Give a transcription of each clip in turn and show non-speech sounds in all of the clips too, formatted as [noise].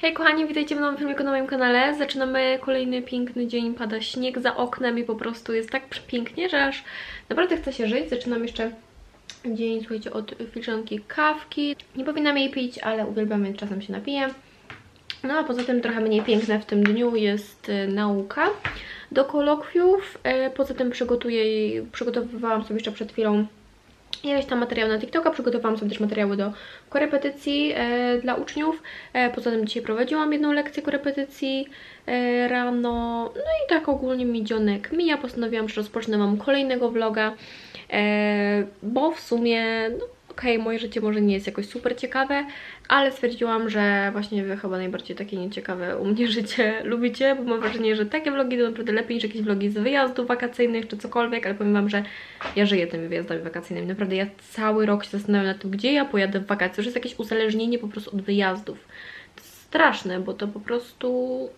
Hej kochani, witajcie w nowym filmiku na moim kanale. Zaczynamy kolejny piękny dzień, pada śnieg za oknem i po prostu jest tak przepięknie, że aż naprawdę chce się żyć. Zaczynam jeszcze dzień, słuchajcie, od filiżanki kawki. Nie powinnam jej pić, ale uwielbiam, więc czasem się napiję. No a poza tym trochę mniej piękne w tym dniu jest y, nauka do kolokwiów. E, Poza tym przygotuję, przygotowywałam sobie jeszcze przed chwilą jakieś tam materiał na TikToka, przygotowałam sobie też materiały do korepetycji e, dla uczniów. E, poza tym dzisiaj prowadziłam jedną lekcję korepetycji e, rano. No i tak ogólnie mi dzionek mija. Postanowiłam, że rozpocznę Wam kolejnego vloga, e, bo w sumie, no okej, moje życie może nie jest jakoś super ciekawe, ale stwierdziłam, że właśnie Wy chyba najbardziej takie nieciekawe u mnie [laughs] życie lubicie, bo mam wrażenie, że takie vlogi to naprawdę lepiej niż jakieś vlogi z wyjazdów wakacyjnych czy cokolwiek, ale powiem Wam, że ja żyję tymi wyjazdami wakacyjnymi. Naprawdę ja cały rok się zastanawiam nad tym, gdzie ja pojadę w wakacje. Już jest jakieś uzależnienie po prostu od wyjazdów. To jest straszne, bo to po prostu...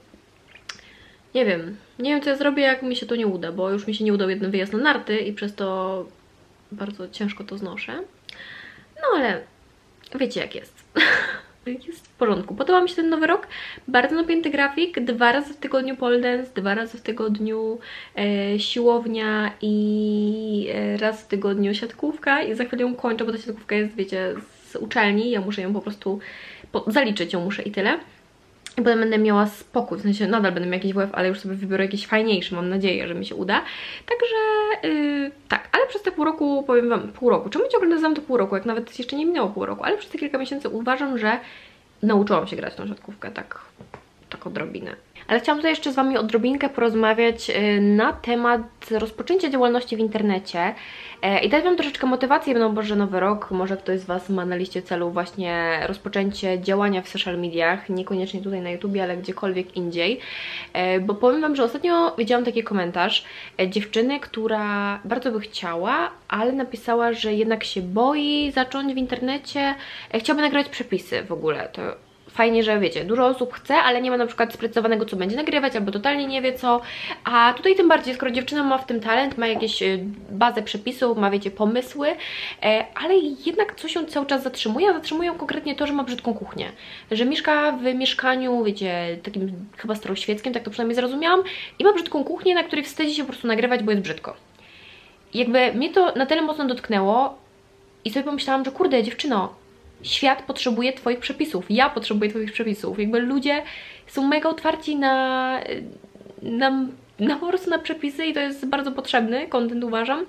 Nie wiem. Nie wiem, co ja zrobię, jak mi się to nie uda, bo już mi się nie udał jeden wyjazd na narty i przez to bardzo ciężko to znoszę. No ale wiecie jak jest. Jest w porządku. Podoba mi się ten nowy rok. Bardzo napięty grafik. Dwa razy w tygodniu pole dance, dwa razy w tygodniu e, siłownia i e, raz w tygodniu siatkówka. I za chwilę ją kończę, bo ta siatkówka jest, wiecie, z uczelni. Ja muszę ją po prostu po, zaliczyć ją muszę i tyle. Potem będę miała spokój, w sensie nadal będę miała jakiś WF, ale już sobie wybiorę jakiś fajniejszy, mam nadzieję, że mi się uda. Także yy, tak, ale przez te pół roku, powiem Wam, pół roku, czemu ciągle nazywam to pół roku, jak nawet jeszcze nie minęło pół roku, ale przez te kilka miesięcy uważam, że nauczyłam się grać tą siatkówkę, tak, tak odrobinę. Ale chciałam tutaj jeszcze z Wami odrobinkę porozmawiać y, na temat rozpoczęcia działalności w internecie E, i dać Wam troszeczkę motywację, no bo że nowy rok, może ktoś z Was ma na liście celu właśnie rozpoczęcie działania w social mediach, niekoniecznie tutaj na YouTubie, ale gdziekolwiek indziej, E, bo powiem Wam, że ostatnio widziałam taki komentarz e, dziewczyny, która bardzo by chciała, ale napisała, że jednak się boi zacząć w internecie, e, chciałaby nagrać przepisy w ogóle, to fajnie, że wiecie, dużo osób chce, ale nie ma na przykład sprecyzowanego, co będzie nagrywać, albo totalnie nie wie co. A tutaj tym bardziej, skoro dziewczyna ma w tym talent, ma jakieś e, bazę przepisów, ma wiecie, pomysły, e, ale jednak coś ją cały czas zatrzymuje, a konkretnie to, że ma brzydką kuchnię. Że mieszka w mieszkaniu, wiecie, takim chyba staroświeckim, tak to przynajmniej zrozumiałam, i ma brzydką kuchnię, na której wstydzi się po prostu nagrywać, bo jest brzydko. Jakby mnie to na tyle mocno dotknęło i sobie pomyślałam, że kurde, dziewczyno, świat potrzebuje Twoich przepisów, ja potrzebuję Twoich przepisów. Jakby ludzie są mega otwarci na, na, na po prostu na przepisy i to jest bardzo potrzebny content uważam.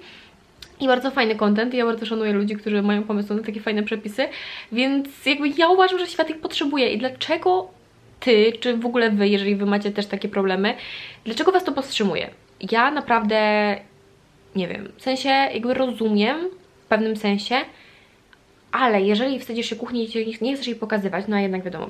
I bardzo fajny content. i Ja bardzo szanuję ludzi, którzy mają pomysł na takie fajne przepisy. Więc jakby ja uważam, że świat ich potrzebuje. I dlaczego ty, czy w ogóle wy, jeżeli wy macie też takie problemy, dlaczego was to powstrzymuje? Ja naprawdę nie wiem. W sensie jakby rozumiem w pewnym sensie, ale jeżeli wstydzisz się kuchni i nie- chcesz jej pokazywać, no a jednak wiadomo,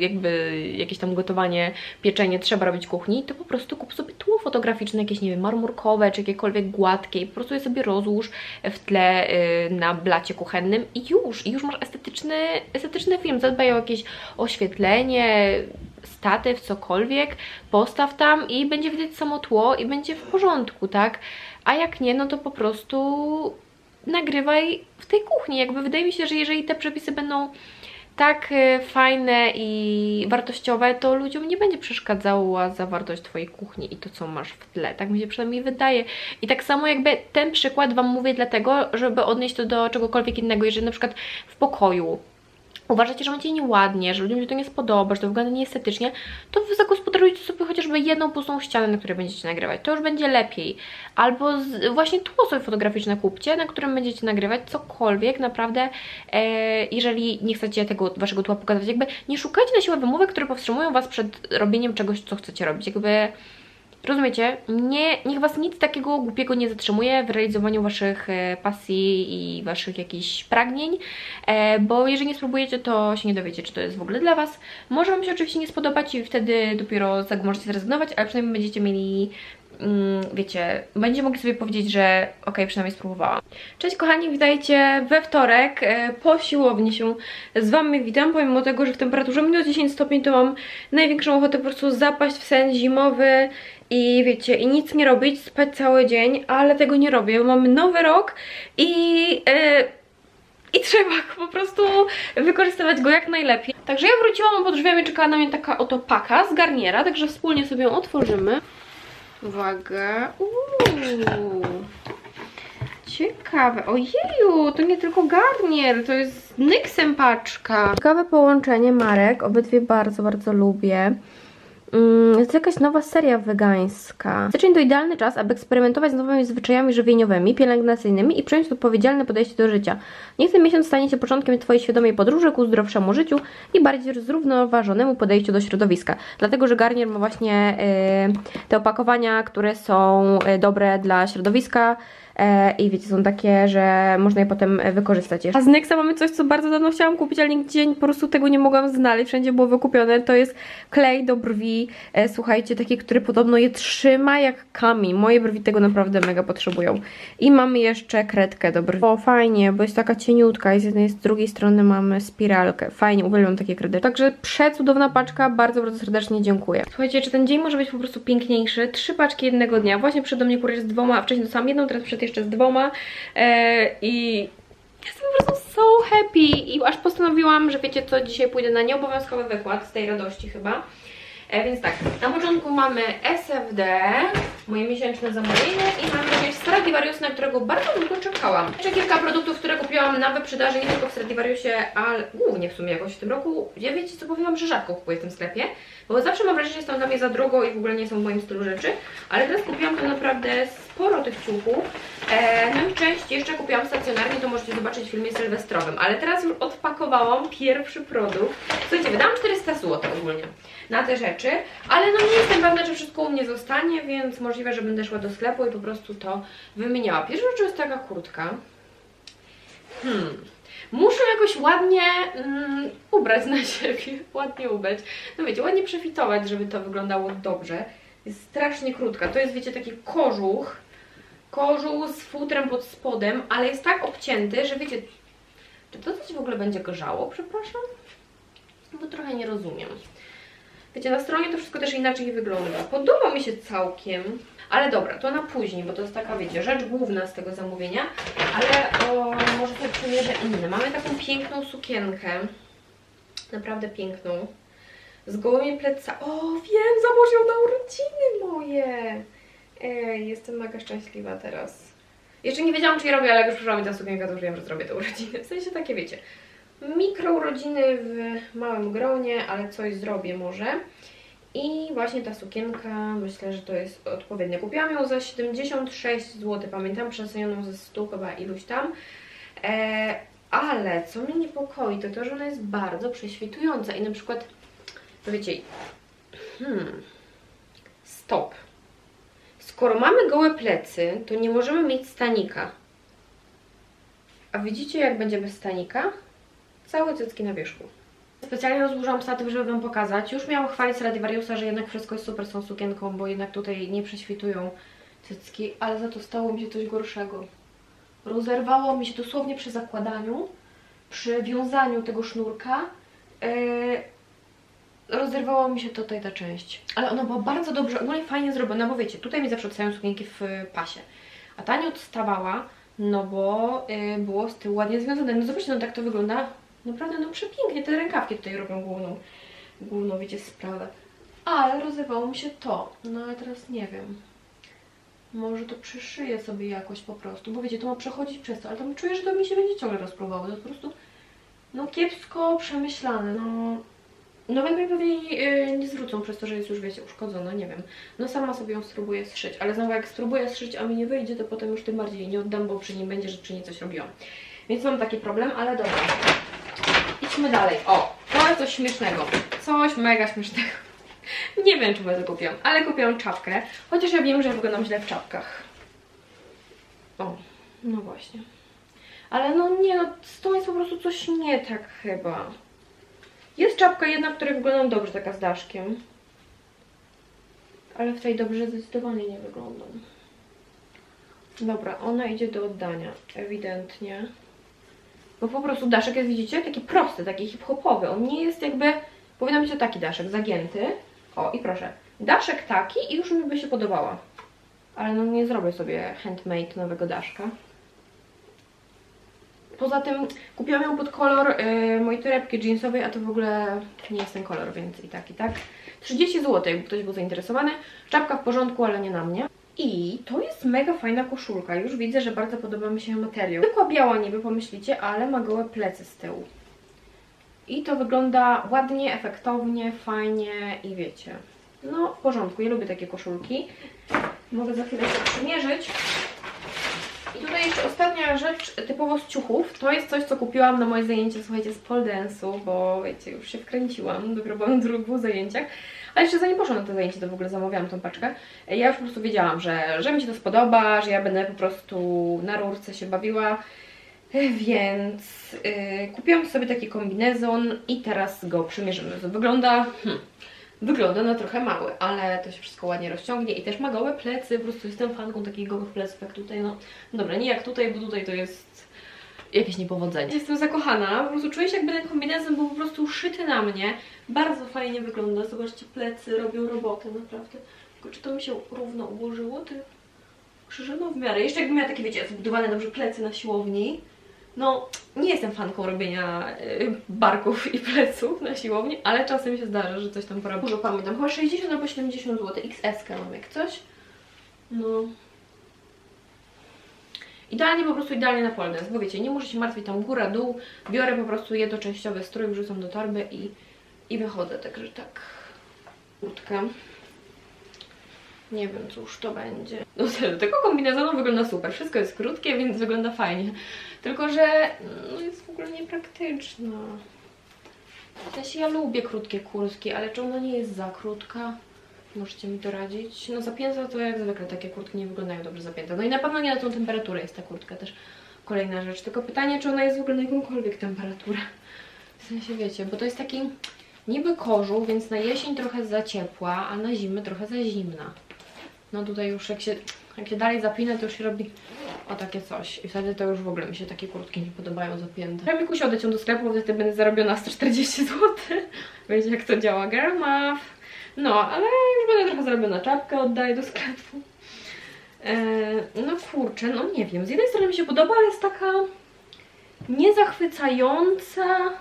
jakby jakieś tam gotowanie, pieczenie trzeba robić kuchni, to po prostu kup sobie tło fotograficzne, jakieś, nie wiem, marmurkowe, czy jakiekolwiek gładkie i po prostu je sobie rozłóż w tle y, na blacie kuchennym i już, i już masz estetyczny, estetyczny film, zadbaj o jakieś oświetlenie, statyw, cokolwiek, postaw tam i będzie widać samo tło i będzie w porządku, tak? A jak nie, no to po prostu nagrywaj w tej kuchni. Jakby wydaje mi się, że jeżeli te przepisy będą tak y, fajne i wartościowe, to ludziom nie będzie przeszkadzała zawartość Twojej kuchni i to, co masz w tle. Tak mi się przynajmniej wydaje. I tak samo jakby ten przykład Wam mówię dlatego, żeby odnieść to do czegokolwiek innego. Jeżeli na przykład w pokoju uważacie, że będzie nieładnie, że ludziom się to nie spodoba, że to wygląda nieestetycznie, to wy zagospodarujcie sobie chociażby jedną pustą ścianę, na której będziecie nagrywać. To już będzie lepiej. Albo z, właśnie tło sobie fotograficzne kupcie, na którym będziecie nagrywać cokolwiek, naprawdę, e, jeżeli nie chcecie tego waszego tła pokazać, jakby nie szukajcie na siłę wymówek, które powstrzymują was przed robieniem czegoś, co chcecie robić. Jakby Rozumiecie? Nie, niech Was nic takiego głupiego nie zatrzymuje w realizowaniu Waszych e, pasji i Waszych jakichś pragnień, e, bo jeżeli nie spróbujecie, to się nie dowiecie, czy to jest w ogóle dla Was. Może Wam się oczywiście nie spodobać i wtedy dopiero tego możecie zrezygnować, ale przynajmniej będziecie mieli mm, wiecie, będziecie mogli sobie powiedzieć, że okej, przynajmniej spróbowałam. Cześć kochani, witajcie we wtorek. E, Po siłowni się z Wami witam, pomimo tego, że w temperaturze minus 10 stopni to mam największą ochotę po prostu zapaść w sen zimowy i wiecie, i nic nie robić, spać cały dzień, ale tego nie robię, mamy nowy rok i... E, i trzeba po prostu wykorzystywać go jak najlepiej. Także ja wróciłam, pod drzwiami czekała na mnie taka oto paka z garniera, także wspólnie sobie ją otworzymy. Uwaga. Uuu. Ciekawe. Ojeju, to nie tylko garnier, to jest z Nyxem paczka. Ciekawe połączenie marek, obydwie bardzo, bardzo lubię. Mm, Jest jakaś nowa seria wegańska. Styczeń to idealny czas, aby eksperymentować z nowymi zwyczajami żywieniowymi, pielęgnacyjnymi i przejąć odpowiedzialne podejście do życia. Niech ten miesiąc stanie się początkiem Twojej świadomej podróży ku zdrowszemu życiu i bardziej zrównoważonemu podejściu do środowiska. Dlatego, że Garnier ma właśnie y, te opakowania, które są y, dobre dla środowiska i wiecie, są takie, że można je potem e, wykorzystać jeszcze. A z Nyxa mamy coś, co bardzo dawno chciałam kupić, ale nigdzie po prostu tego nie mogłam znaleźć, wszędzie było wykupione. To jest klej do brwi, e, słuchajcie, taki, który podobno je trzyma jak kamień. Moje brwi tego naprawdę mega potrzebują. I mamy jeszcze kredkę do brwi. O, fajnie, bo jest taka cieniutka i z jednej z drugiej strony mamy spiralkę. Fajnie, uwielbiam takie kredeczki. Także przecudowna paczka, bardzo, bardzo serdecznie dziękuję. Słuchajcie, czy ten dzień może być po prostu piękniejszy? Trzy paczki jednego dnia. Właśnie przed mnie kurier z dwoma, a wcześniej dostałam jedną, teraz przed jeszcze z dwoma. E, I jestem po prostu so happy i aż postanowiłam, że wiecie co, dzisiaj pójdę na nieobowiązkowy wykład z tej radości chyba. E, więc tak, na początku mamy SFD, moje miesięczne zamówienie i mamy również Stradivarius, na którego bardzo długo czekałam. Jeszcze kilka produktów, które kupiłam na wyprzedaży, nie tylko w Stradivariusie, ale głównie w sumie jakoś w tym roku. Ja wiecie co, powiem że rzadko kupuję w tym sklepie, bo zawsze mam wrażenie, że są dla mnie za drogo i w ogóle nie są w moim stylu rzeczy, ale teraz kupiłam to naprawdę sporo tych ciuchów. E, no i część jeszcze kupiłam stacjonarnie, to możecie zobaczyć w filmie sylwestrowym, ale teraz już odpakowałam pierwszy produkt. Słuchajcie, wydałam 400 zł ogólnie na te rzeczy, ale no nie jestem pewna, czy wszystko u mnie zostanie, więc możliwe, że będę szła do sklepu i po prostu to wymieniała. Pierwsza rzecz jest taka kurtka. Hmm. Muszę jakoś ładnie mm, ubrać na siebie, [laughs] ładnie ubrać. No wiecie, ładnie przefitować, żeby to wyglądało dobrze. Jest strasznie krótka. To jest, wiecie, taki kożuch. Kożuch z futrem pod spodem, ale jest tak obcięty, że wiecie, czy to coś w ogóle będzie grzało, przepraszam? Bo trochę nie rozumiem. Wiecie, na stronie to wszystko też inaczej wygląda. Podoba mi się całkiem, ale dobra, to na później, bo to jest taka, wiecie, rzecz główna z tego zamówienia, ale o, może sobie przymierzę inne. Mamy taką piękną sukienkę, naprawdę piękną, z gołymi plecami. O, wiem, założę ją na urodziny moje. Ej, jestem mega szczęśliwa teraz. Jeszcze nie wiedziałam, czy je robię, ale jak już przyszła mi ta sukienka, to już wiem, że zrobię te urodziny. W sensie takie, wiecie, mikro urodziny w małym gronie, ale coś zrobię może. I właśnie ta sukienka, myślę, że to jest odpowiednie. Kupiłam ją za 76 zł, pamiętam, przecenioną ze 100 chyba iluś tam. E, ale co mnie niepokoi, to to, że ona jest bardzo prześwitująca i na przykład, to wiecie, hmm, stop. Skoro mamy gołe plecy, to nie możemy mieć stanika. A widzicie, jak będzie bez stanika? Całe cycki na wierzchu. Specjalnie rozłożyłam statyw, żeby Wam pokazać. Już miałam chwalić Stradivariusa, że jednak wszystko jest super z tą sukienką, bo jednak tutaj nie prześwitują cycki, ale za to stało mi się coś gorszego. Rozerwało mi się dosłownie przy zakładaniu, przy wiązaniu tego sznurka. Yy, mi się tutaj ta część. Ale ona była bardzo dobrze, ogólnie fajnie zrobiona, bo wiecie, tutaj mi zawsze odstają sukienki w y, pasie. A ta nie odstawała, no bo y, było z tyłu ładnie związane. No zobaczcie, no tak to wygląda. Naprawdę, no przepięknie. Te rękawki tutaj robią główną, główną, wiecie, sprawę. Ale rozerwało mi się to. No ale teraz nie wiem. Może to przyszyję sobie jakoś po prostu, bo wiecie, to ma przechodzić przez to, ale tam czuję, że to mi się będzie ciągle rozpływało. To jest po prostu, no kiepsko przemyślane, no... No będę pewnie yy, nie zwrócą przez to, że jest już, wiecie, uszkodzona, nie wiem. No sama sobie ją spróbuję zszyć, ale znowu jak spróbuję zszyć, a mi nie wyjdzie, to potem już tym bardziej nie oddam, bo przy nim będzie, że przy niej coś robiłam. Więc mam taki problem, ale dobra. Dalej. O, to jest coś śmiesznego. Coś mega śmiesznego. [laughs] Nie wiem, czy to kupiłam, ale kupiłam czapkę. Chociaż ja wiem, że wyglądam źle w czapkach. O, no właśnie. Ale no nie, no tą jest po prostu coś nie tak chyba. Jest czapka jedna, w której wyglądam dobrze, taka z daszkiem. Ale w tej dobrze zdecydowanie nie wyglądam. Dobra, ona idzie do oddania, ewidentnie. Bo po prostu daszek jest, widzicie, taki prosty, taki hip-hopowy. On nie jest jakby, powinien być to taki daszek, zagięty. O, i proszę, daszek taki i już mi by się podobała. Ale no nie zrobię sobie handmade nowego daszka. Poza tym kupiłam ją pod kolor yy, mojej torebki jeansowej, a to w ogóle nie jest ten kolor, więc i tak, i tak. 30 zł, jakby ktoś był zainteresowany. Czapka w porządku, ale nie na mnie. I to jest mega fajna koszulka. Już widzę, że bardzo podoba mi się materiał. Zwykła biała niby, pomyślicie, ale ma gołe plecy z tyłu. I to wygląda ładnie, efektownie, fajnie i wiecie. No, w porządku. Ja lubię takie koszulki. Mogę za chwilę się przymierzyć. I tutaj jeszcze ostatnia rzecz typowo z ciuchów. To jest coś, co kupiłam na moje zajęcie, słuchajcie, z pole dance'u, bo wiecie, już się wkręciłam, dopiero byłam na dwóch zajęciach. Ale jeszcze zanim poszłam na to zajęcie, to w ogóle zamawiałam tą paczkę. Ja już po prostu wiedziałam, że, że mi się to spodoba, że ja będę po prostu na rurce się bawiła. Więc yy, kupiłam sobie taki kombinezon i teraz go przymierzymy. Wygląda... Hmm, Wygląda na trochę mały, ale to się wszystko ładnie rozciągnie i też ma gołe plecy, po prostu jestem fanką takich gołych pleców jak tutaj, no dobra, nie jak tutaj, bo tutaj to jest jakieś niepowodzenie. Jestem zakochana, po prostu czuję się jakby ten kombinezon był po prostu szyty na mnie, bardzo fajnie wygląda, zobaczcie, plecy robią robotę naprawdę, tylko czy to mi się równo ułożyło, ty krzyże, no w miarę, jeszcze jakbym miała takie, wiecie, zbudowane dobrze plecy na siłowni, no, nie jestem fanką robienia y, barków i pleców na siłowni, ale czasem się zdarza, że coś tam porobię. Dużo pamiętam, chyba 60 albo 70 zł, XS mam jak coś. No. Idealnie, po prostu idealnie na pole dance, bo wiecie, nie muszę się martwić tam góra, dół, biorę po prostu jednoczęściowy strój, wrzucam do torby i, i wychodzę, także tak. Kurtkę. Nie wiem, cóż to będzie. No serio, tego kombinezonu wygląda super. Wszystko jest krótkie, więc wygląda fajnie. Tylko, że no, jest w ogóle niepraktyczna. Sensie ja lubię krótkie kurtki, ale czy ona nie jest za krótka? Możecie mi doradzić? No zapięta to jak zwykle takie kurtki nie wyglądają dobrze zapięte. No i na pewno nie na tą temperaturę jest ta kurtka też. Kolejna rzecz. Tylko pytanie, czy ona jest w ogóle na jakąkolwiek temperaturę. W sensie wiecie, bo to jest taki niby kożuch, więc na jesień trochę za ciepła, a na zimę trochę za zimna. No tutaj już jak się, jak się dalej zapina, to już się robi o takie coś. I wtedy to już w ogóle mi się takie kurtki nie podobają zapięte. Trzeba mi kusi odejść do sklepu, wtedy będę zarobiona 140 zł. Wiecie jak to działa, girl math. No, ale już będę trochę zarobiona. Czapkę oddaję do sklepu. Eee, no kurczę, no nie wiem. Z jednej strony mi się podoba, ale jest taka niezachwycająca.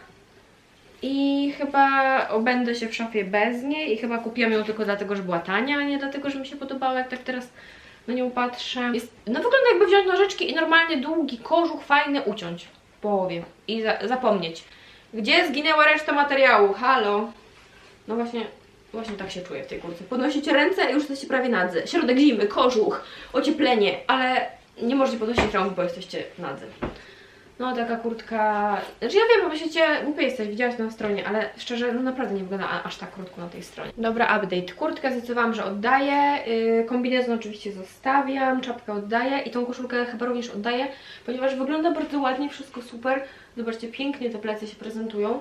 I chyba obędę się w szafie bez niej i chyba kupiłam ją tylko dlatego, że była tania, a nie dlatego, że mi się podobała, jak tak teraz na nią patrzę. Jest, no wygląda jakby wziąć nożyczki i normalnie długi kożuch fajny uciąć w połowie i za, zapomnieć. Gdzie zginęła reszta materiału? Halo? No właśnie, właśnie tak się czuję w tej kurce. Podnosicie ręce i już jesteście prawie nadzy. Środek zimy, kożuch, ocieplenie, ale nie możecie podnosić rąk, bo jesteście nadzy. No taka kurtka, znaczy ja wiem, bo myślicie, głupie jesteś, widziałaś na stronie, ale szczerze, no naprawdę nie wygląda aż tak krótko na tej stronie. Dobra, update. Kurtkę zdecydowałam, że oddaję, yy, kombinezon oczywiście zostawiam, czapkę oddaję i tą koszulkę chyba również oddaję, ponieważ wygląda bardzo ładnie, wszystko super. Zobaczcie, pięknie te plecy się prezentują,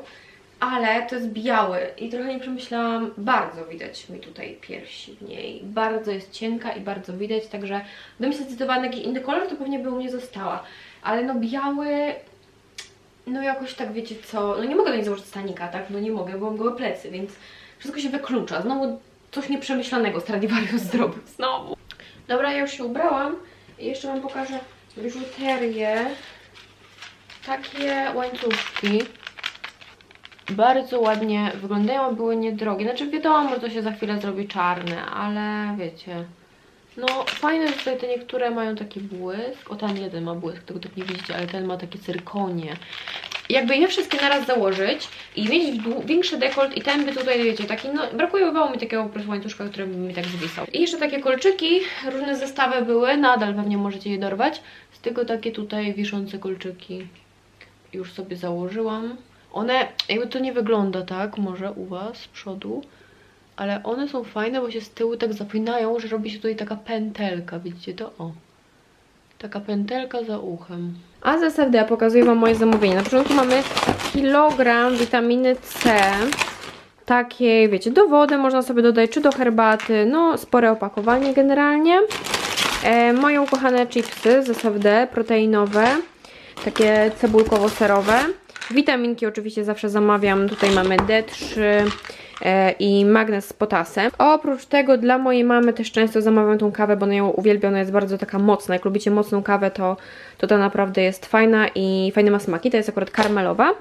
ale to jest biały i trochę nie przemyślałam, bardzo widać mi tutaj piersi w niej, bardzo jest cienka i bardzo widać, także gdybym się zdecydowała na jakiś inny kolor, to pewnie by u mnie została. Ale no biały, no jakoś tak wiecie co, no nie mogę do niej założyć stanika, tak? No nie mogę, bo mam gołe plecy, więc wszystko się wyklucza. Znowu coś nieprzemyślanego Stradivarius [laughs] zrobił, znowu. Dobra, ja już się ubrałam i jeszcze Wam pokażę biżuterię. Takie łańcuszki. Bardzo ładnie wyglądają, były niedrogie. Znaczy wiadomo, że to się za chwilę zrobi czarne, ale wiecie... No fajne, że tutaj te niektóre mają taki błysk. O, ten jeden ma błysk, tego tak nie widzicie, ale ten ma takie cyrkonie. Jakby je wszystkie naraz założyć i mieć większy dekolt i ten by tutaj, wiecie, taki, no brakowało mi takiego po prostu łańcuszka, który by mi tak zwisał. I jeszcze takie kolczyki, różne zestawy były, nadal pewnie możecie je dorwać. Z tego takie tutaj wiszące kolczyki już sobie założyłam. One, jakby to nie wygląda tak, może u Was z przodu, ale one są fajne, bo się z tyłu tak zapinają, że robi się tutaj taka pętelka, widzicie to? O. Taka pętelka za uchem. A z SFD pokazuję Wam moje zamówienie. Na początku mamy kilogram witaminy C. Takiej, wiecie, do wody można sobie dodać, czy do herbaty. No, spore opakowanie generalnie. E, moje ukochane chipsy z SFD, proteinowe. Takie cebulkowo-serowe. Witaminki oczywiście zawsze zamawiam. Tutaj mamy D3, e, i magnes z potasem. Oprócz tego dla mojej mamy też często zamawiam tą kawę, bo ona ją uwielbia, ona jest bardzo taka mocna. Jak lubicie mocną kawę, to, to ta naprawdę jest fajna i fajne ma smaki. To jest akurat karmelowa.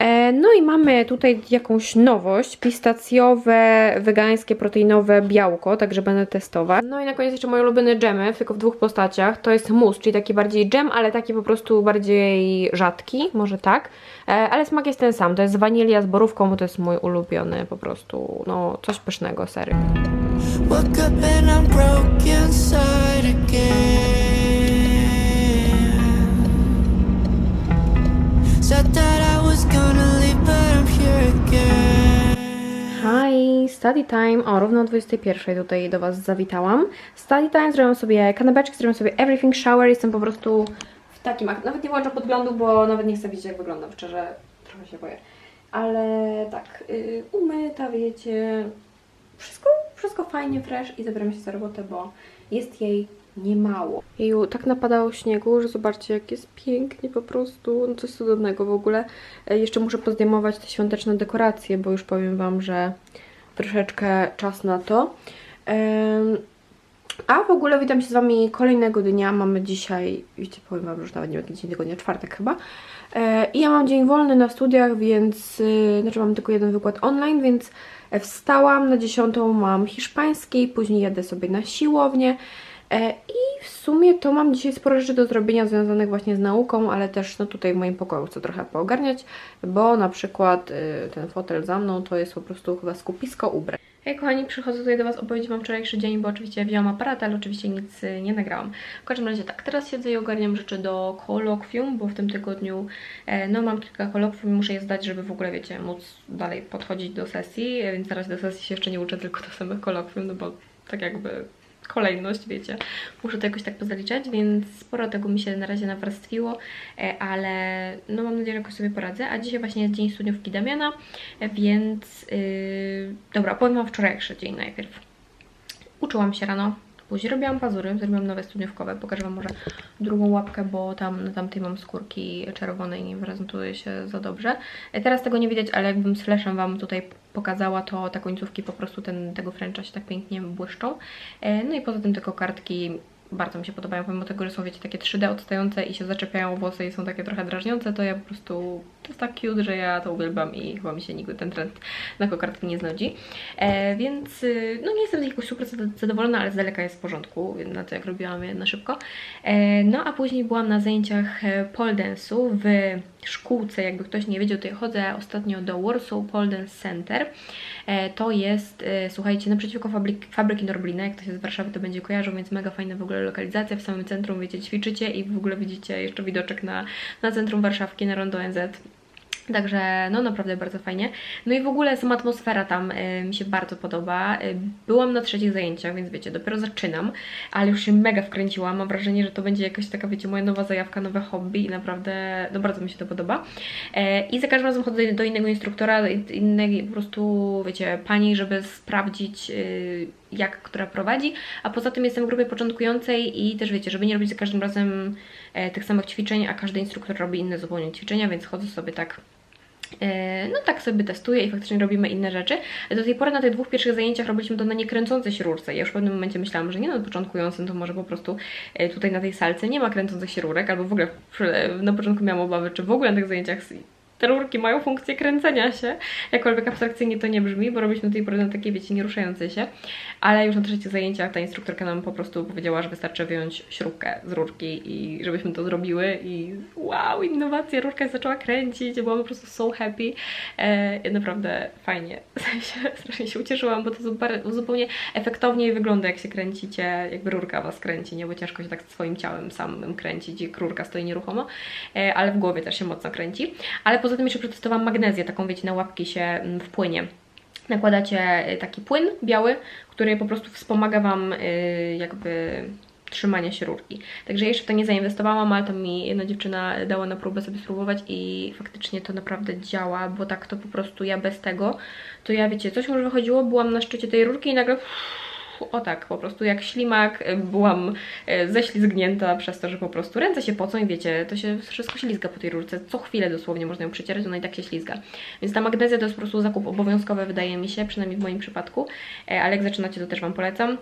E, No i mamy tutaj jakąś nowość, pistacjowe, wegańskie, proteinowe białko, także będę testować. No i na koniec jeszcze moje ulubione dżemy, tylko w dwóch postaciach. To jest mus, czyli taki bardziej dżem, ale taki po prostu bardziej rzadki, może tak. E, Ale smak jest ten sam, to jest wanilia z borówką, bo to jest mój ulubiony po prostu, no coś pysznego, sery. Woke Hi, study time. O, równo o 21 tutaj do Was zawitałam. Study time, zrobiłam sobie kanapeczki, zrobiłam sobie everything shower. Jestem po prostu w takim, ak- nawet nie włączam podglądu, bo nawet nie chcę widzieć jak wyglądam, szczerze, trochę się boję. Ale tak, yy, umyta, wiecie, wszystko, wszystko fajnie, fresh i zabieram się za robotę, bo jest jej niemało. Jeju, tak napadało śniegu, że zobaczcie jak jest pięknie po prostu, no coś cudownego w ogóle. E, Jeszcze muszę pozdejmować te świąteczne dekoracje, bo już powiem Wam, że troszeczkę czas na to. A w ogóle witam się z Wami kolejnego dnia. Mamy dzisiaj, wiecie, powiem Wam, że nawet nie wiem dzień tygodnia, czwartek chyba. E, I ja mam dzień wolny na studiach, więc, y, znaczy mam tylko jeden wykład online, więc e, wstałam na dziesiątą, mam hiszpański, później jadę sobie na siłownię. E, I w sumie to mam dzisiaj sporo rzeczy do zrobienia związanych właśnie z nauką, ale też no tutaj w moim pokoju chcę trochę poogarniać, bo na przykład y, ten fotel za mną to jest po prostu chyba skupisko ubrań. Hej kochani, przychodzę tutaj do Was opowiedzieć Wam wczorajszy dzień, bo oczywiście wzięłam aparat, ale oczywiście nic y, nie nagrałam. W każdym razie tak, teraz siedzę i ogarniam rzeczy do kolokwium, bo w tym tygodniu e, no mam kilka kolokwium, muszę je zdać, żeby w ogóle, wiecie, móc dalej podchodzić do sesji, e, więc teraz do sesji się jeszcze nie uczę, tylko do samych kolokwium, no bo tak jakby kolejność, wiecie. Muszę to jakoś tak pozaliczać, więc sporo tego mi się na razie nawarstwiło, e, ale no mam nadzieję, że jakoś sobie poradzę. A dzisiaj właśnie jest dzień studniówki Damiana, e, więc yy, dobra, powiem Wam wczorajszy dzień najpierw. Uczyłam się rano, później robiłam pazury, zrobiłam nowe studniówkowe, pokażę Wam może drugą łapkę, bo tam na tamtej mam skórki czerwone i nie prezentuje się za dobrze. E, Teraz tego nie widać, ale jakbym z Wam tutaj pokazała, to te końcówki po prostu ten, tego Frencha się tak pięknie błyszczą. E, No i poza tym tylko kartki bardzo mi się podobają, pomimo tego, że są wiecie takie 3D odstające i się zaczepiają włosy i są takie trochę drażniące, to ja po prostu, jest tak cute, że ja to uwielbiam i chyba mi się nigdy ten trend na kokardki nie znudzi. E, więc y, no nie jestem z jakoś super zadowolona, ale z daleka jest w porządku, na to jak robiłam je na szybko. E, no a później byłam na zajęciach e, pole dance'u w szkółce, jakby ktoś nie wiedział, to ja chodzę ostatnio do Warsaw Pole Dance Center. E, To jest, e, słuchajcie, naprzeciwko fabryk, fabryki Norblina, jak ktoś jest z Warszawy, to będzie kojarzył, więc mega fajna w ogóle lokalizacja, w samym centrum, wiecie, ćwiczycie i w ogóle widzicie jeszcze widoczek na, na centrum Warszawki, na rondo NZ. Także no naprawdę bardzo fajnie. No i w ogóle sama atmosfera tam y, mi się bardzo podoba. Y, byłam na trzecich zajęciach, więc wiecie, dopiero zaczynam, ale już się mega wkręciłam. Mam wrażenie, że to będzie jakaś taka, wiecie, moja nowa zajawka, nowe hobby i naprawdę, no bardzo mi się to podoba. E, I za każdym razem chodzę do innego instruktora, innej po prostu, wiecie, pani, żeby sprawdzić y, jak która prowadzi, a poza tym jestem w grupie początkującej i też wiecie, żeby nie robić za każdym razem e, tych samych ćwiczeń, a każdy instruktor robi inne zupełnie ćwiczenia, więc chodzę sobie tak No tak sobie testuję i faktycznie robimy inne rzeczy. Do tej pory na tych dwóch pierwszych zajęciach robiliśmy to na niekręcącej się rurce. Ja już w pewnym momencie myślałam, że nie na początkującym, to może po prostu e, tutaj na tej salce nie ma kręcących się rurek, albo w ogóle na początku miałam obawy, czy w ogóle na tych zajęciach te rurki mają funkcję kręcenia się. Jakkolwiek abstrakcyjnie to nie brzmi, bo robiliśmy do tej na takie, wiecie, nieruszające się. Ale już na trzecich zajęciach ta instruktorka nam po prostu powiedziała, że wystarczy wyjąć śrubkę z rurki i żebyśmy to zrobiły i wow, innowacja, rurka się zaczęła kręcić, byłam po prostu so happy. E, naprawdę fajnie, [laughs] strasznie się ucieszyłam, bo to zupełnie efektownie wygląda, jak się kręcicie, jakby rurka was kręci, nie? Bo ciężko się tak swoim ciałem samym kręcić, jak rurka stoi nieruchomo, e, ale w głowie też się mocno kręci. Ale poza tym jeszcze przetestowałam magnezję, taką wiecie, na łapki się mm, wpłynie. Nakładacie y, taki płyn biały, który po prostu wspomaga Wam y, jakby trzymanie się rurki. Także jeszcze w to nie zainwestowałam, ale to mi jedna dziewczyna dała na próbę sobie spróbować i faktycznie to naprawdę działa, bo tak to po prostu ja bez tego, to ja wiecie, coś może wychodziło, byłam na szczycie tej rurki i nagle o tak, po prostu jak ślimak e, byłam e, ześlizgnięta przez to, że po prostu ręce się pocą i wiecie, to się wszystko ślizga po tej rurce. Co chwilę dosłownie można ją przecierać, ona i tak się ślizga. Więc ta magnezja to jest po prostu zakup obowiązkowy, wydaje mi się, przynajmniej w moim przypadku, e, ale jak zaczynacie, to też Wam polecam.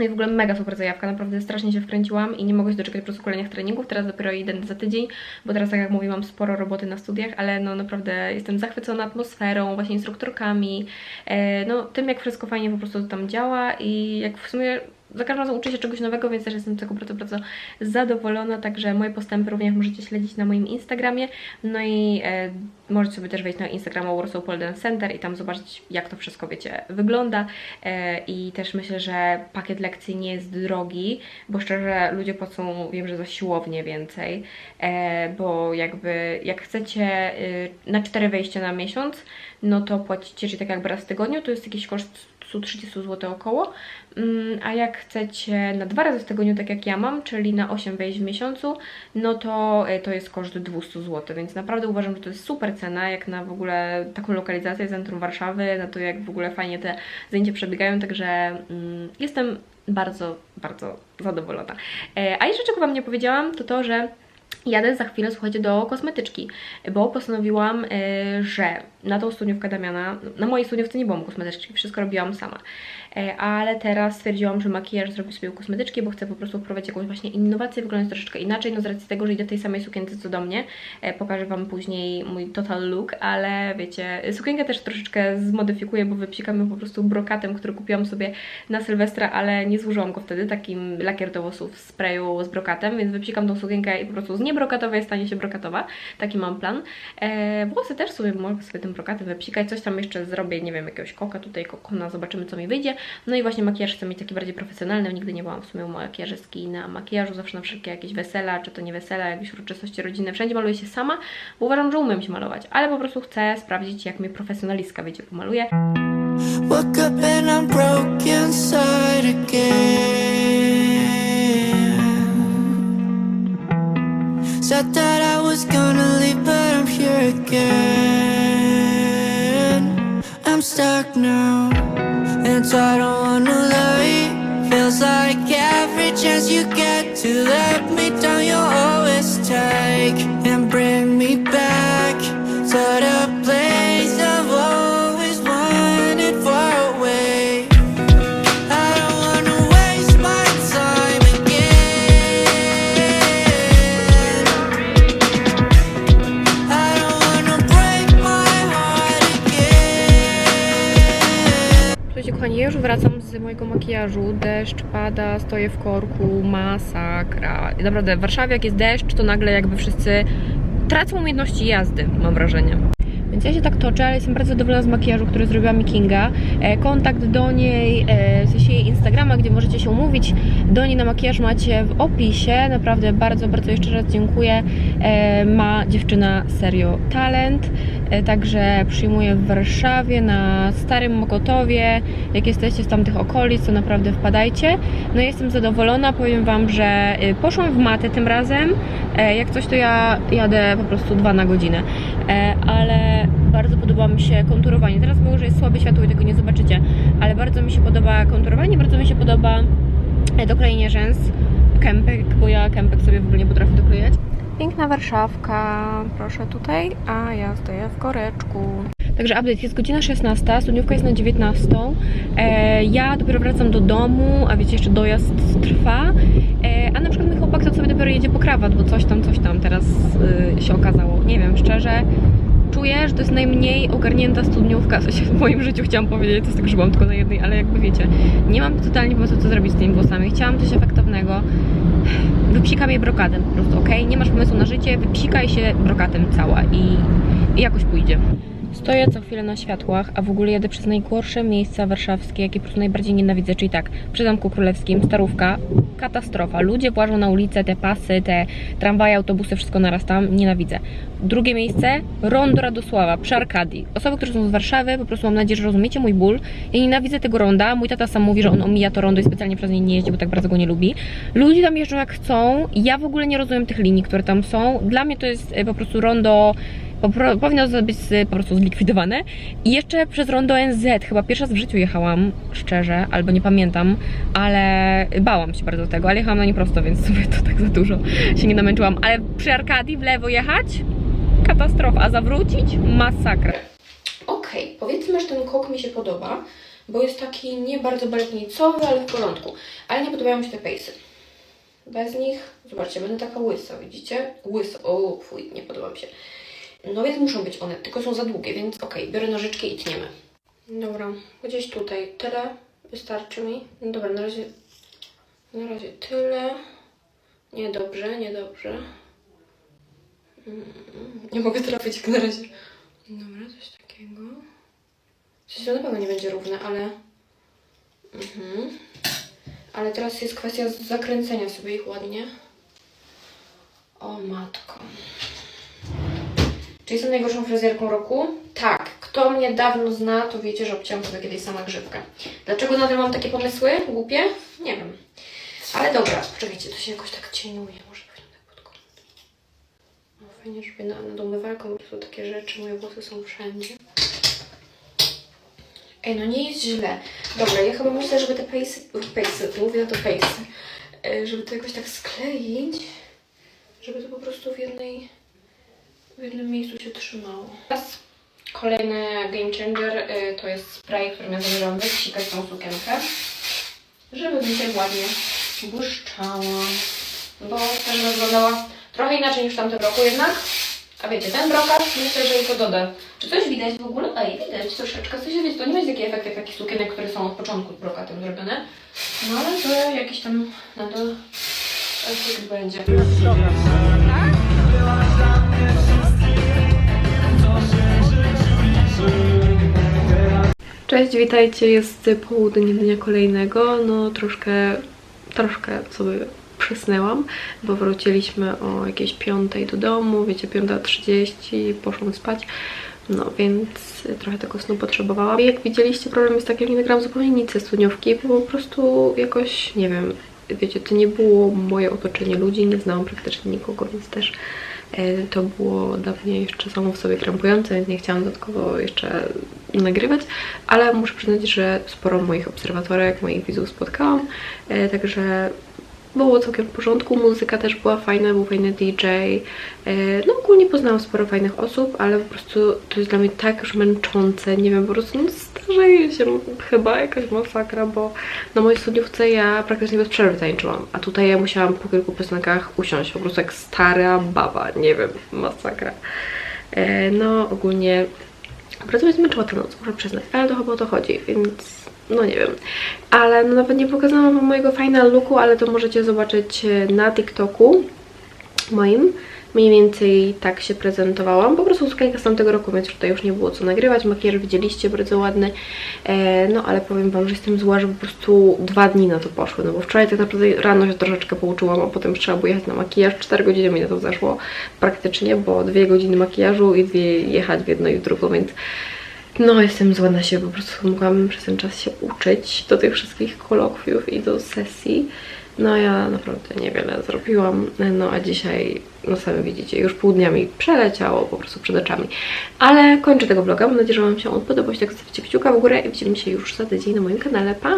No i w ogóle mega super zajawka, naprawdę strasznie się wkręciłam i nie mogę się doczekać po prostu kolejnych treningów. Teraz dopiero jeden za tydzień, bo teraz, tak jak mówiłam, sporo roboty na studiach, ale no naprawdę jestem zachwycona atmosferą, właśnie instruktorkami, e, no tym jak wszystko fajnie po prostu tam działa i jak w sumie za każdym razem uczę się czegoś nowego, więc też jestem z tego bardzo, bardzo zadowolona, także moje postępy również możecie śledzić na moim Instagramie, no i e, możecie sobie też wejść na Instagrama Warsaw Pole Dance Center i tam zobaczyć jak to wszystko, wiecie, wygląda. E, i też myślę, że pakiet lekcji nie jest drogi, bo szczerze ludzie płacą, wiem, że za siłownię więcej, e, bo jakby jak chcecie y, na cztery wejścia na miesiąc, no to płacicie, czyli tak jakby raz w tygodniu, to jest jakiś koszt 130 zł około, Mm, a jak chcecie na dwa razy w tygodniu, tak jak ja mam, czyli na 8 wejść w miesiącu, no to y, to jest koszt 200 zł, więc naprawdę uważam, że to jest super cena, jak na w ogóle taką lokalizację centrum Warszawy, na to jak w ogóle fajnie te zajęcia przebiegają, także mm, jestem bardzo, bardzo zadowolona. E, A jeszcze czego Wam nie powiedziałam, to to, że Jadę za chwilę, słuchajcie, do kosmetyczki, bo postanowiłam, y, że na tą studniówkę Damiana, na mojej studniówce nie było kosmetyczki, wszystko robiłam sama, Y, ale teraz stwierdziłam, że makijaż zrobię sobie kosmetyczki, bo chcę po prostu wprowadzić jakąś właśnie innowację, wyglądać troszeczkę inaczej, no z racji tego, że idę tej samej sukience co do mnie, Y, pokażę Wam później mój total look, ale wiecie, sukienkę też troszeczkę zmodyfikuję, bo wypsikam ją po prostu brokatem, który kupiłam sobie na Sylwestra, ale nie złożyłam go wtedy, takim lakier do włosów w sprayu z brokatem, więc wypsikam tą sukienkę i po prostu z niebrokatowej stanie się brokatowa. Taki mam plan. E, włosy też sobie mogę sobie tym brokatem wypsikać. Coś tam jeszcze zrobię, nie wiem, jakiegoś koka tutaj, kokona, zobaczymy co mi wyjdzie. No i właśnie makijaż chcę mieć taki bardziej profesjonalny. Nigdy nie byłam w sumie u makijażystki na makijażu, zawsze na wszelkie jakieś wesela, czy to nie wesela, jakieś uroczystości rodzinne. Wszędzie maluję się sama, bo uważam, że umiem się malować, ale po prostu chcę sprawdzić, jak mnie profesjonalistka, wiecie, pomaluje. Woke I was gonna leave, but I'm here again. I'm stuck now, and so I don't wanna lie. Feels like every chance you get to let me down, wracam z mojego makijażu. Deszcz pada, stoję w korku, masakra. Naprawdę, w Warszawie jak jest deszcz, to nagle jakby wszyscy tracą umiejętności jazdy, mam wrażenie. Więc ja się tak toczę, ale jestem bardzo zadowolona z makijażu, który zrobiła mi Kinga. E, kontakt do niej, e, w sensie jej Instagrama, gdzie możecie się umówić do niej na makijaż macie w opisie. Naprawdę bardzo, bardzo jeszcze raz dziękuję. E, ma dziewczyna serio talent, także przyjmuję w Warszawie, na Starym Mokotowie. Jak jesteście z tamtych okolic, to naprawdę wpadajcie. No jestem zadowolona, powiem Wam, że e, poszłam w matę tym razem. E, jak coś, to ja jadę po prostu dwa na godzinę. E, ale bardzo podoba mi się konturowanie. Teraz może jest słabe światło i tego nie zobaczycie, ale bardzo mi się podoba konturowanie, bardzo mi się podoba e, doklejenie rzęs, kępek, bo ja kępek sobie w ogóle nie potrafię doklejać. Piękna Warszawka, proszę tutaj, a ja stoję w koreczku. Także update, jest godzina 16, studniówka jest na 19. E, ja dopiero wracam do domu, a wiecie, jeszcze dojazd trwa. E, a na przykład mój chłopak to sobie dopiero jedzie po krawat, bo coś tam, coś tam teraz y, się okazało. Nie wiem, szczerze, czuję, że to jest najmniej ogarnięta studniówka, w sensie w moim życiu chciałam powiedzieć, to z tego, że byłam tylko na jednej, ale jakby wiecie, nie mam totalnie pomysłu, co zrobić z tymi włosami. Chciałam coś efektownego. Wypsikam je brokatem po prostu, ok? Nie masz pomysłu na życie, wypsikaj się brokatem cała i, i jakoś pójdzie. Stoję co chwilę na światłach, a w ogóle jadę przez najgorsze miejsca warszawskie, jakie po prostu najbardziej nienawidzę, czyli tak, przy Zamku Królewskim, Starówka, katastrofa. Ludzie włażą na ulicę, te pasy, te tramwaje, autobusy, wszystko naraz tam, nienawidzę. Drugie miejsce, Rondo Radosława, przy Arkadii. Osoby, które są z Warszawy, po prostu mam nadzieję, że rozumiecie mój ból. Ja nienawidzę tego ronda, mój tata sam mówi, że on omija to rondo i specjalnie przez nie nie jeździ, bo tak bardzo go nie lubi. Ludzie tam jeżdżą jak chcą, ja w ogóle nie rozumiem tych linii, które tam są. Dla mnie to jest e, po prostu rondo powinno być z, po prostu zlikwidowane. I jeszcze przez rondo NZ, chyba pierwszy raz w życiu jechałam, szczerze, albo nie pamiętam, ale bałam się bardzo tego, ale jechałam na nie prosto, więc sobie to tak za dużo się nie namęczyłam. Ale przy Arkadii w lewo jechać? Katastrofa, a zawrócić? Masakra. Okej, powiedzmy, że ten kok mi się podoba, bo jest taki nie bardzo baletnicowy, ale w porządku. Ale nie podobają mi się te pejsy. Bez nich, zobaczcie, będę taka łysa, widzicie? Łysa, o fuj, nie podoba mi się. No więc muszą być one, tylko są za długie, więc okej, biorę nożyczki i tniemy. Dobra, gdzieś tutaj, tyle wystarczy mi. No dobra, na razie, na razie tyle. Niedobrze, niedobrze. Mm, Nie mogę trafić jak na razie. Dobra, coś takiego. Coś na pewno nie będzie równe, ale... Mhm. Ale teraz jest kwestia zakręcenia sobie ich ładnie. O matko. Czy jestem najgorszą fryzjerką roku? Tak. Kto mnie dawno zna, to wiecie, że obciąłam sobie kiedyś sama grzywkę. Dlaczego nadal mam takie pomysły? Głupie? Nie wiem. Ale dobra, poczekajcie, to się jakoś tak cieniuje. Może weźmie tak pod. No fajnie, żeby na, nad umywalką po prostu takie rzeczy, moje włosy są wszędzie. Ej, no nie jest źle. Dobra, ja chyba myślę, żeby te pejsy, pejsy, mówię to pejsy, e, żeby to jakoś tak skleić, żeby to po prostu w jednej, w jednym miejscu się trzymało. Teraz kolejny game changer e, to jest spray, którym ja zamierzam wysikać tą sukienkę, żeby mi się ładnie błyszczała, bo też wyglądała trochę inaczej niż w tamtym roku jednak. A wiecie, ten brokat myślę, że to doda. Czy coś widać w ogóle? Ej, widać troszeczkę. Coś widać. To nie będzie taki efekt jak takich sukienek, które są od początku brokatem zrobione. No ale to jakiś tam nadal efekt będzie. Cześć, witajcie. Jest południe dnia kolejnego. No troszkę, troszkę sobie przysnęłam, bo wróciliśmy o jakieś 5 do domu, wiecie, 5.30, poszłam spać. No więc trochę tego snu potrzebowałam. Jak widzieliście, problem jest taki, że nie nagrałam zupełnie nic ze studniówki, bo po prostu jakoś, nie wiem, wiecie, to nie było moje otoczenie ludzi, nie znałam praktycznie nikogo, więc też e, to było dla mnie jeszcze samo w sobie krępujące, więc nie chciałam dodatkowo jeszcze nagrywać, ale muszę przyznać, że sporo moich obserwatorek, moich widzów spotkałam, e, także było całkiem w porządku, muzyka też była fajna, był fajny DJ. E, No ogólnie poznałam sporo fajnych osób, ale po prostu to jest dla mnie tak już męczące, nie wiem, po prostu no, starzeję się chyba jakaś masakra, bo na mojej studiówce ja praktycznie bez przerwy tańczyłam, a tutaj ja musiałam po kilku piosenkach usiąść, po prostu jak stara baba, nie wiem, masakra. E, No ogólnie bardzo mnie zmęczyła ta noc, muszę przyznać, ale to chyba o to chodzi, więc no nie wiem. Ale no nawet nie pokazałam wam mojego final looku, ale to możecie zobaczyć e, na TikToku moim. Mniej więcej tak się prezentowałam. Po prostu sukienka z tamtego roku, więc tutaj już nie było co nagrywać. Makijaż widzieliście, bardzo ładny. E, no ale powiem wam, że jestem zła, że po prostu dwa dni na to poszły. No bo wczoraj tak naprawdę rano się troszeczkę pouczyłam, a potem trzeba było jechać na makijaż. 4 godziny mi na to zeszło praktycznie, bo dwie godziny makijażu i dwie jechać w jedno i w drugą, więc no, jestem zła na siebie, po prostu mogłam przez ten czas się uczyć do tych wszystkich kolokwiów i do sesji. No, ja naprawdę niewiele zrobiłam, no a dzisiaj, no sami widzicie, już pół dnia mi przeleciało po prostu przed oczami. Ale kończę tego vloga, mam nadzieję, że Wam się on podobał. Jeśli tak, zostawcie kciuka w górę i widzimy się już za tydzień na moim kanale. Pa!